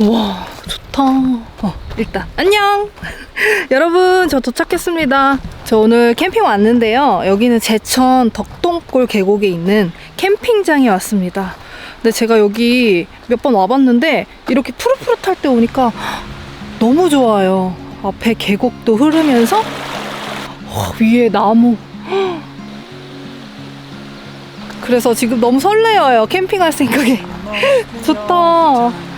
와 좋다. 어, 일단 안녕! 여러분 저 도착했습니다. 저 오늘 캠핑 왔는데요. 여기는 제천 덕동골 계곡에 있는 캠핑장에 왔습니다. 근데 제가 여기 몇 번 와봤는데 이렇게 푸릇푸릇할 때 오니까 너무 좋아요. 앞에 계곡도 흐르면서 어, 위에 나무. 그래서 지금 너무 설레어요 캠핑할 생각에. 좋다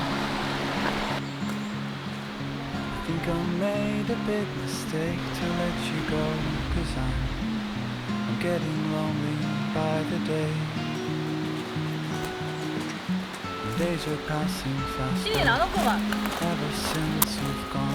the day. Days are passing fast. Ever since you've gone.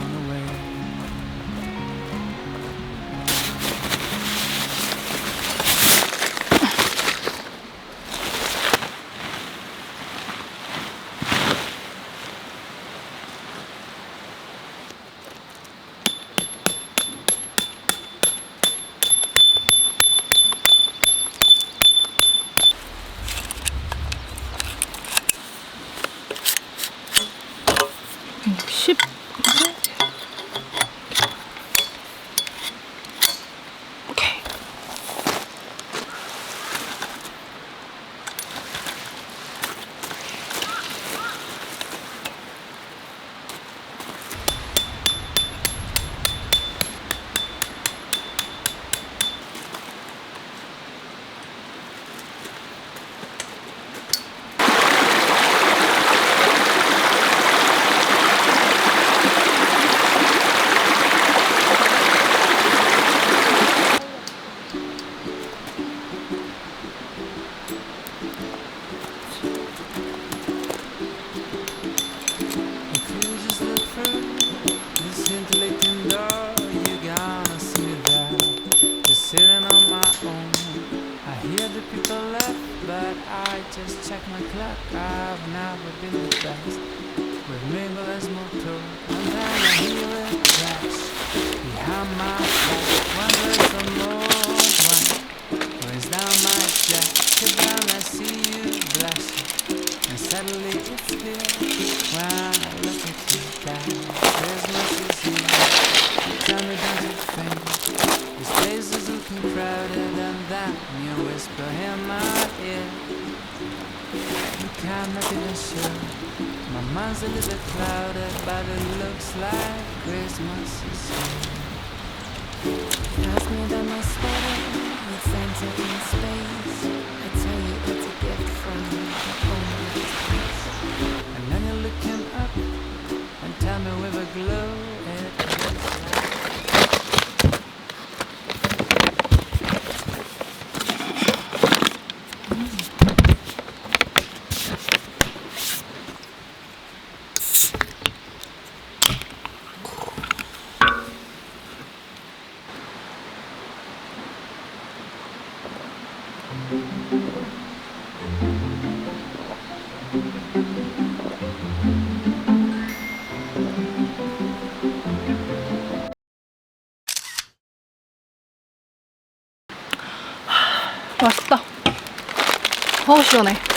Is than that. And you whisper in my ear. You cannot even sure. My mind's a little clouded, but it looks like Christmas is here. Ask me about my sweater with Santa in space. I tell you it's a gift from of this place. And then you're looking up and tell me with a glow 맛있다. 어우 시원해.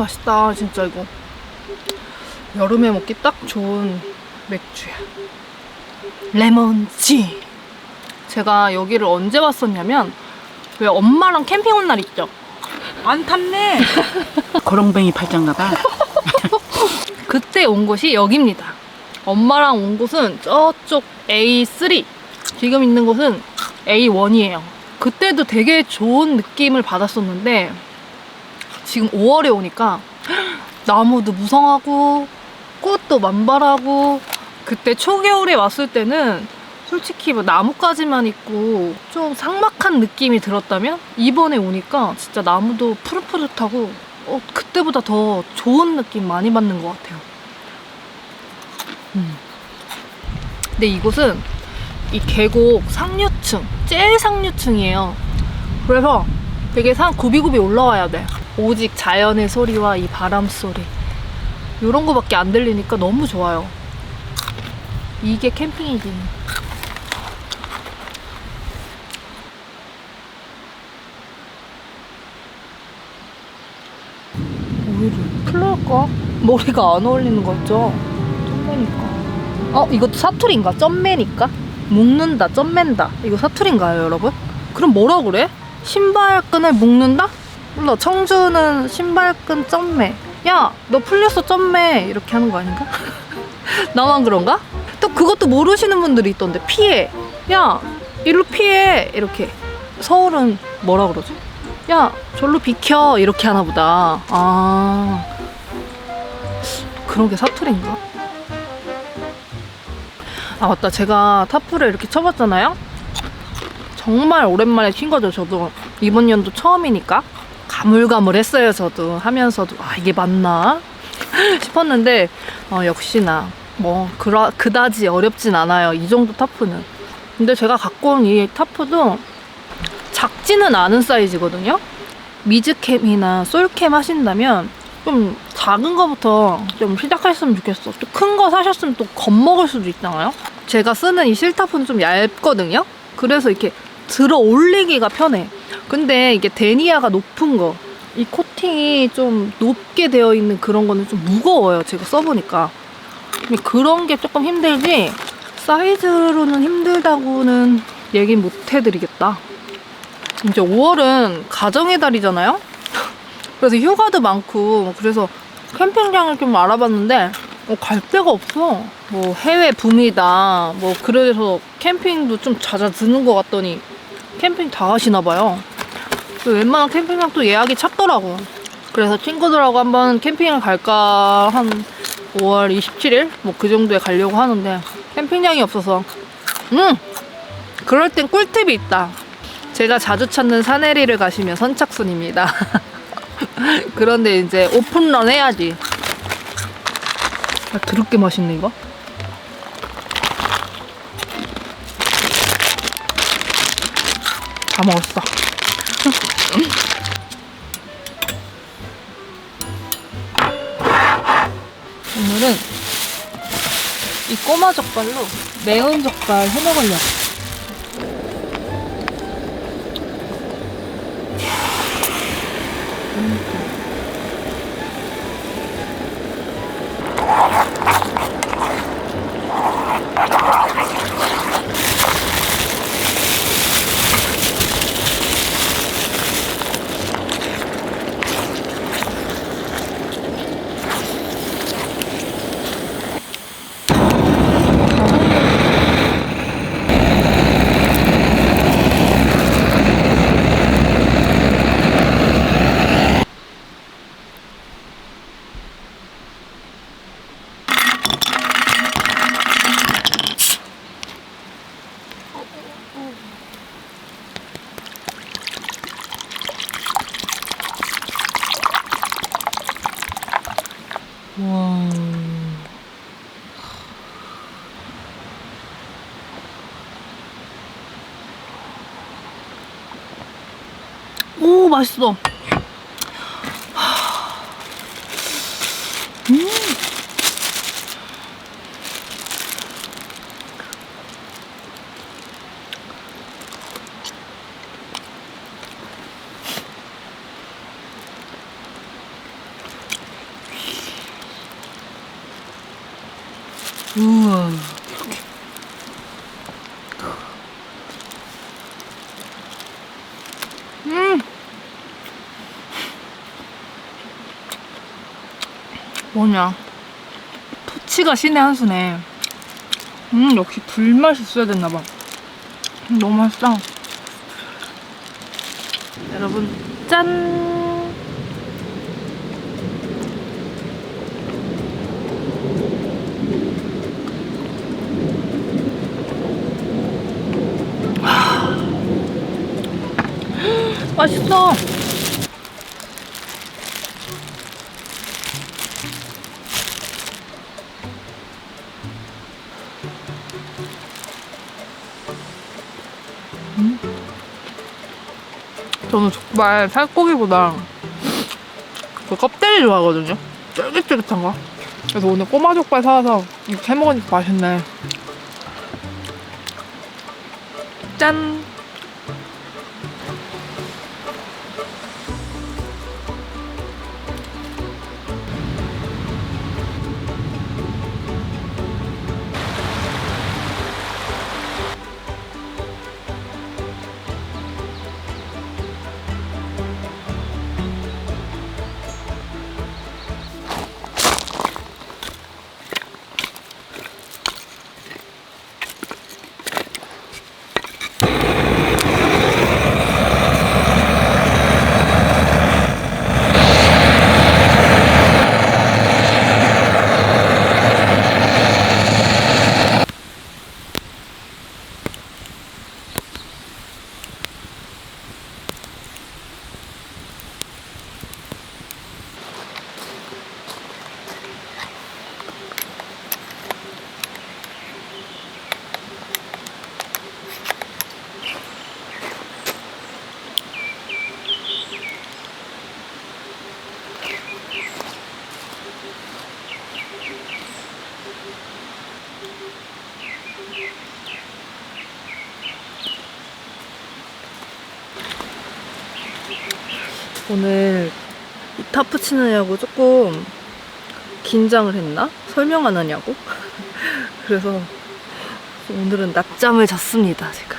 맛있다 진짜 이거. 여름에 먹기 딱 좋은 맥주야. 레몬지 제가 여기를 언제 왔었냐면 왜 엄마랑 캠핑 온 날 있죠? 안 탔네. 거렁뱅이 팔짱가 봐. 그때 온 곳이 여기입니다. 엄마랑 온 곳은 저쪽 A3 지금 있는 곳은 A1이에요. 그때도 되게 좋은 느낌을 받았었는데 지금 5월에 오니까 나무도 무성하고 꽃도 만발하고 그때 초겨울에 왔을 때는 솔직히 뭐 나무까지만 있고 좀 삭막한 느낌이 들었다면 이번에 오니까 진짜 나무도 푸릇푸릇하고 어, 그때보다 더 좋은 느낌 많이 받는 것 같아요. 음. 근데 이곳은 이 계곡 상류층, 제일 상류층이에요. 그래서 되게 산 굽이굽이 올라와야 돼. 오직 자연의 소리와 이 바람 소리. 이런 거밖에 안 들리니까 너무 좋아요. 이게 캠핑이지. 오히려 풀러할까? 머리가 안 어울리는 거 같죠? 점매니까. 어, 이것도 사투리인가? 점매니까? 묶는다, 점맨다. 이거 사투리인가요, 여러분? 그럼 뭐라 그래? 신발끈을 묶는다? 몰라, 청주는 신발끈 점매. 야, 너 풀렸어, 점매. 이렇게 하는 거 아닌가? 나만 그런가? 또 그것도 모르시는 분들이 있던데, 피해. 야, 일로 피해. 이렇게. 서울은 뭐라 그러지? 야, 절로 비켜. 이렇게 하나 보다. 아. 그런 게 사투리인가? 아, 맞다. 제가 타프를 이렇게 쳐봤잖아요? 정말 오랜만에 친 거죠, 저도. 이번 연도 처음이니까. 가물가물했어요, 저도. 하면서도, 아, 이게 맞나? 싶었는데, 어, 역시나, 뭐, 그라, 그다지 어렵진 않아요. 이 정도 타프는. 근데 제가 갖고 온 이 타프도 작지는 않은 사이즈거든요? 미즈캠이나 솔캠 하신다면 좀 작은 거부터 좀 시작하셨으면 좋겠어. 또 큰 거 사셨으면 또 겁먹을 수도 있잖아요? 제가 쓰는 이 실타프는 좀 얇거든요? 그래서 이렇게 들어 올리기가 편해. 근데 이게 데니아가 높은 거, 이 코팅이 좀 높게 되어 있는 그런 거는 좀 무거워요. 제가 써보니까. 그런 게 조금 힘들지, 사이즈로는 힘들다고는 얘기 못 해드리겠다. 이제 5월은 가정의 달이잖아요? 그래서 휴가도 많고, 그래서 캠핑장을 좀 알아봤는데, 어, 갈 데가 없어. 뭐 해외 붐이다. 뭐 그래서 캠핑도 좀 잦아드는 것 같더니 캠핑 다 가시나 봐요. 그 웬만한 캠핑장도 예약이 찼더라고. 그래서 친구들하고 한번 캠핑을 갈까 한 5월 27일 뭐 그 정도에 가려고 하는데 캠핑장이 없어서 음 그럴 땐 꿀팁이 있다. 제가 자주 찾는 사내리를 가시면 선착순입니다. 그런데 이제 오픈런 해야지. 아, 드럽게 맛있네 이거. 다 먹었어. 오늘은 이 꼬마 젓갈로 매운 젓갈 해 먹으려고. 와. 오, 맛있어. 음. 우와. 뭐냐. 토치가 신의 한 수네. 음, 역시 불맛이 있어야 됐나봐. 음, 너무 맛있어. 여러분, 짠! 음. 저는 족발 살코기보다 그 껍데기 좋아하거든요. 쫄깃쫄깃한 거. 그래서 오늘 꼬마 족발 사와서 이렇게 해 먹으니까 맛있네. 짠! 오늘 이 타프 치느냐고 조금 긴장을 했나? 설명 안 하냐고? 그래서 오늘은 낮잠을 잤습니다, 제가.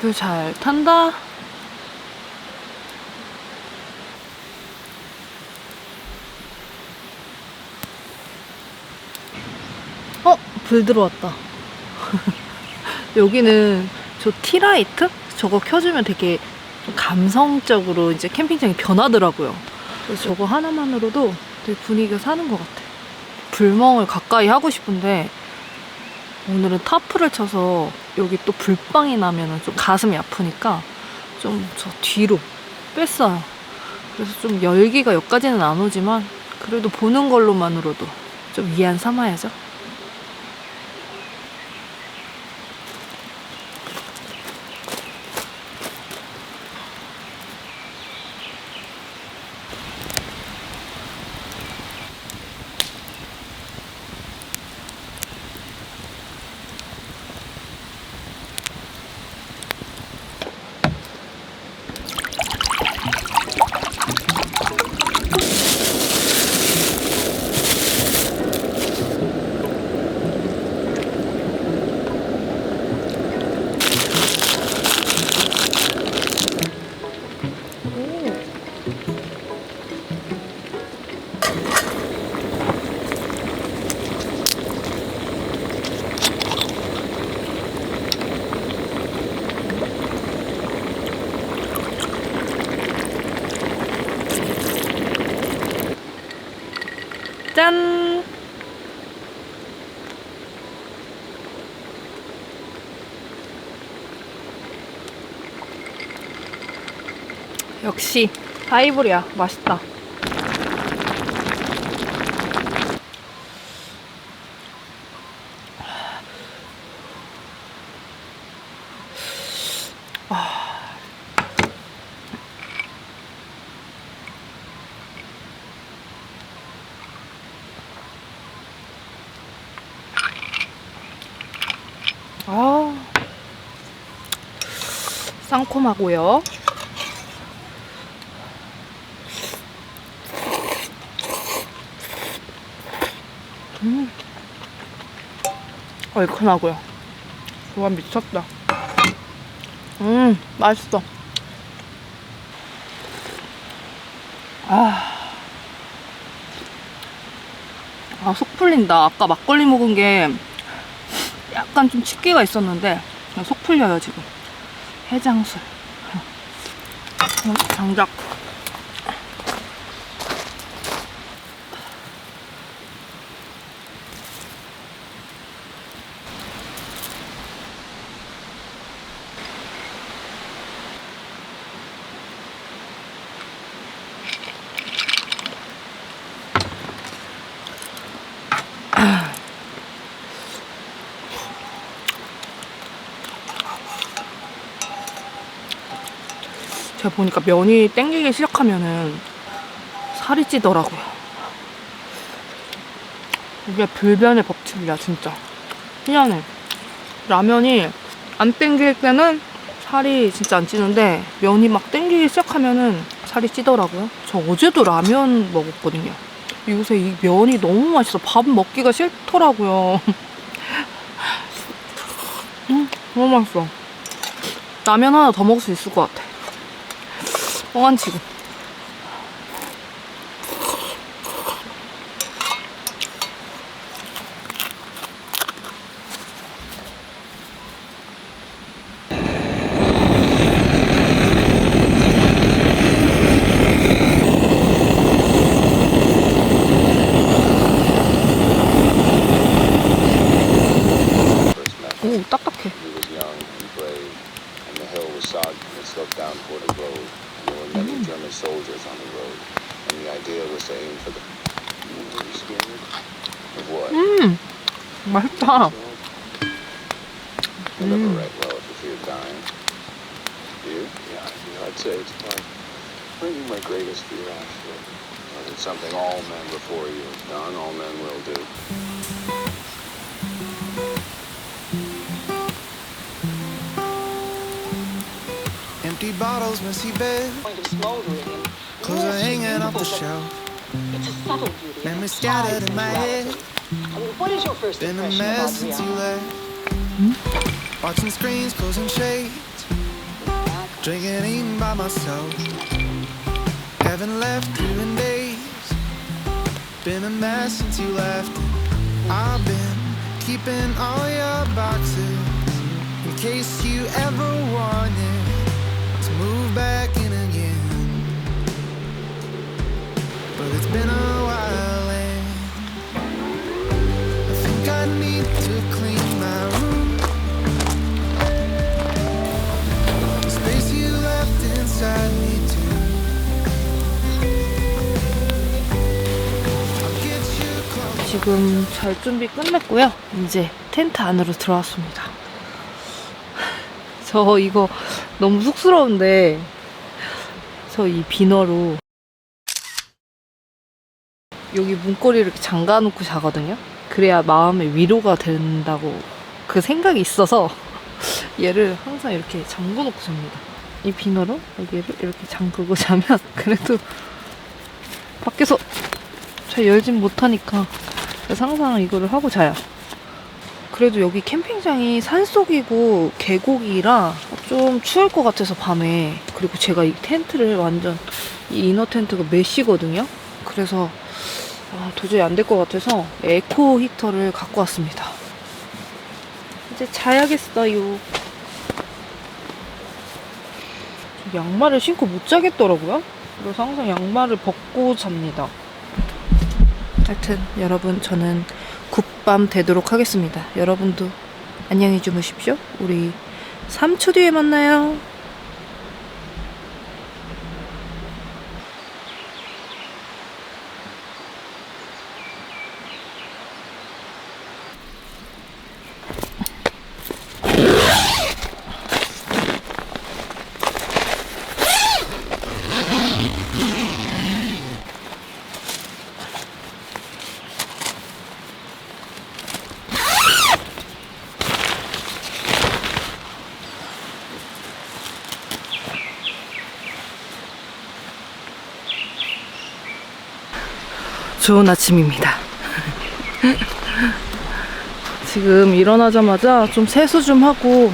별잘 탄다. 어? 불 들어왔다. 여기는 저 티라이트? 저거 켜주면 되게 좀 감성적으로 이제 캠핑장이 변하더라고요. 그래서 저거 하나만으로도 되게 분위기가 사는 것 같아. 불멍을 가까이 하고 싶은데 오늘은 타프를 쳐서 여기 또 불빵이 나면은 좀 가슴이 아프니까 좀 저 뒤로 뺐어요. 그래서 좀 열기가 여기까지는 안 오지만 그래도 보는 걸로만으로도 좀 위안 삼아야죠. 역시 하이볼이야 맛있다. 아 상콤하고요. 얼큰하고요. 조합 미쳤다. 음, 맛있어. 아, 아, 속 풀린다. 아까 막걸리 먹은 게 약간 좀 칡기가 있었는데 속 풀려요 지금 해장술 어, 장작 제가 보니까 면이 땡기기 시작하면은 살이 찌더라고요. 이게 불변의 법칙이야, 진짜. 희한해. 라면이 안 땡길 때는 살이 진짜 안 찌는데 면이 막 땡기기 시작하면은 살이 찌더라고요. 저 어제도 라면 먹었거든요. 요새 이 면이 너무 맛있어. 밥 먹기가 싫더라고요. 음, 너무 맛있어. 라면 하나 더 먹을 수 있을 것 같아. 뻥한 치고. Maybe my greatest fear, actually. But it's something all men before you have done, all men will do. Empty bottles, messy bed, point of smoldering clothes are hanging off the shelf. It's a subtle beauty. Memories scattered in my head. I mean, what is your first Been a impression mess about since you reality? left. Watching screens, closing shades, drinking, eating by myself. Haven't left you in days. Been a mess since you left. I've been keeping all your boxes in case you ever wanted to move back in again. But it's been a while 지금 잘 준비 끝냈고요. 이제 텐트 안으로 들어왔습니다. 저 이거 너무 쑥스러운데 저 이 비너로 여기 문고리를 이렇게 잠가 놓고 자거든요. 그래야 마음의 위로가 된다고 그 생각이 있어서 얘를 항상 이렇게 잠궈 놓고 잡니다. 이 비너로 여기를 이렇게 잠그고 자면 그래도 밖에서 잘 열진 못하니까 그래서 항상 이거를 하고 자요. 그래도 여기 캠핑장이 산속이고 계곡이라 좀 추울 것 같아서 밤에 그리고 제가 이 텐트를 완전 이 이너 텐트가 메쉬거든요. 그래서 아, 도저히 안 될 것 같아서 에코 히터를 갖고 왔습니다. 이제 자야겠어요. 저 양말을 신고 못 자겠더라고요. 그래서 항상 양말을 벗고 잡니다. 하여튼 여러분 저는 굿밤 되도록 하겠습니다. 여러분도 안녕히 주무십시오. 우리 3초 뒤에 만나요. 좋은 아침입니다. 지금 일어나자마자 좀 세수 좀 하고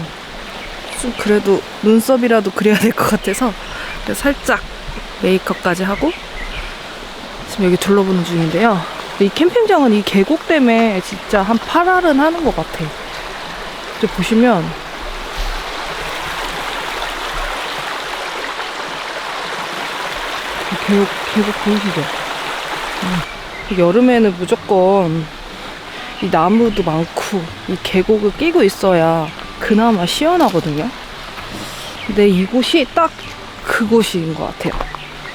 좀 그래도 눈썹이라도 그려야 될 것 같아서 살짝 메이크업까지 하고 지금 여기 둘러보는 중인데요. 이 캠핑장은 이 계곡 때문에 진짜 한 8알은 하는 것 같아. 이제 보시면 이 계곡, 계곡 보이시죠? 여름에는 무조건 이 나무도 많고 이 계곡을 끼고 있어야 그나마 시원하거든요. 근데 이곳이 딱 그곳인 것 같아요.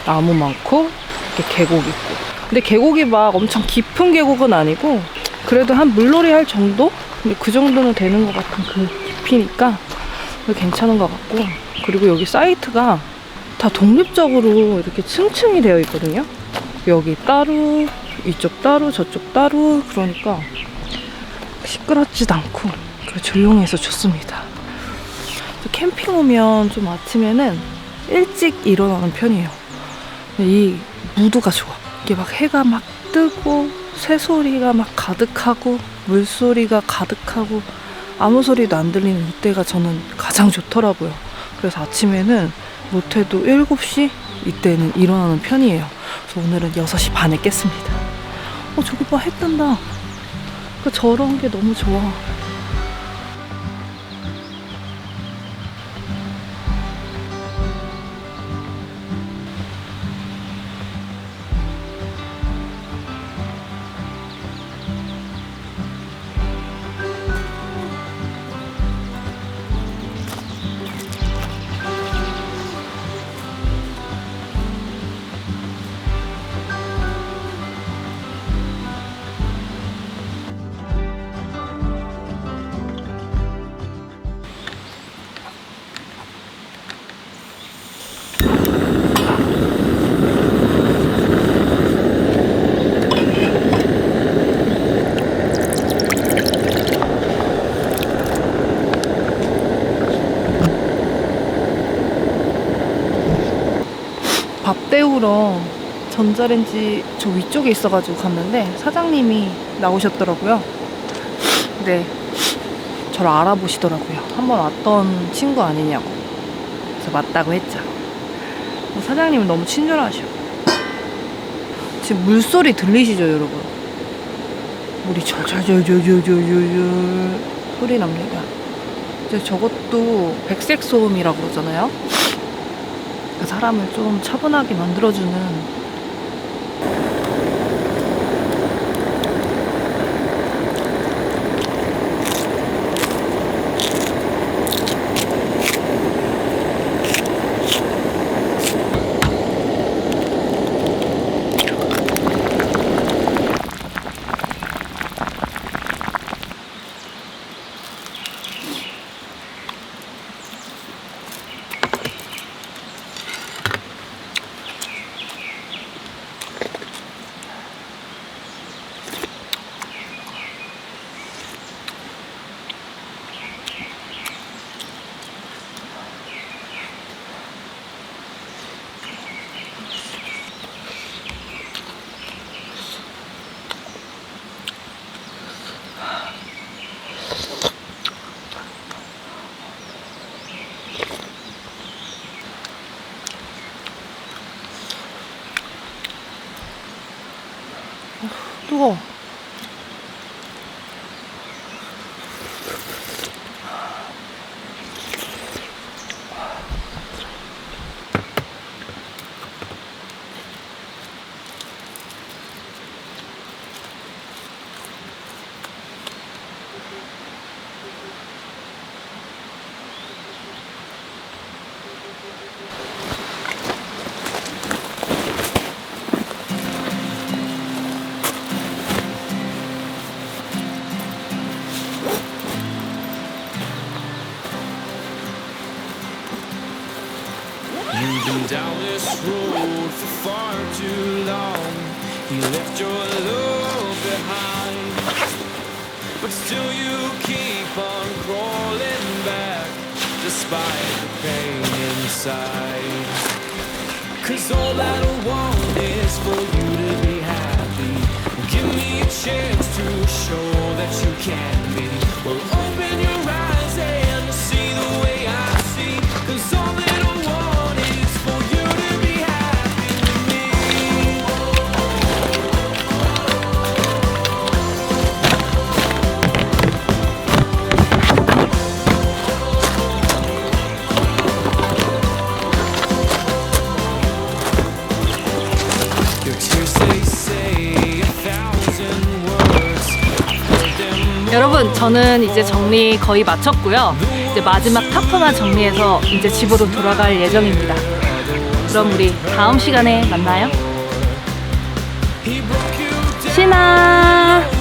나무 많고 이렇게 계곡 있고. 근데 계곡이 막 엄청 깊은 계곡은 아니고 그래도 한 물놀이 할 정도? 근데 그 정도는 되는 것 같은 그 깊이니까 괜찮은 것 같고 그리고 여기 사이트가 다 독립적으로 이렇게 층층이 되어 있거든요. 여기 따로, 이쪽 따로, 저쪽 따로. 그러니까 시끄럽지도 않고 조용해서 좋습니다. 저 캠핑 오면 좀 아침에는 일찍 일어나는 편이에요. 이 무드가 좋아. 이게 막 해가 막 뜨고 새소리가 막 가득하고 물소리가 가득하고 아무 소리도 안 들리는 이때가 저는 가장 좋더라고요. 그래서 아침에는 못해도 7시 이때는 일어나는 편이에요. 그래서 오늘은 6시 반에 깼습니다. 어, 저기 봐, 해 뜬다. 그 저런 게 너무 좋아. 때우러 전자레인지 저 위쪽에 있어가지고 갔는데 사장님이 나오셨더라고요. 네. 저를 알아보시더라고요. 한번 왔던 친구 아니냐고. 그래서 맞다고 했죠. 사장님은 너무 친절하셔. 지금 물소리 들리시죠, 여러분? 물이 절절절절절절절 소리 납니다. 이제 저것도 백색 소음이라고 그러잖아요. 그 사람을 좀 차분하게 만들어주는 left your love behind. But still you keep on crawling back despite the pain inside. Cause all that I want is for you to be happy. Give me a chance to show that you can be. Well, open your eyes 저는 이제 정리 거의 마쳤고요. 이제 마지막 타프만 정리해서 이제 집으로 돌아갈 예정입니다. 그럼 우리 다음 시간에 만나요. 신아!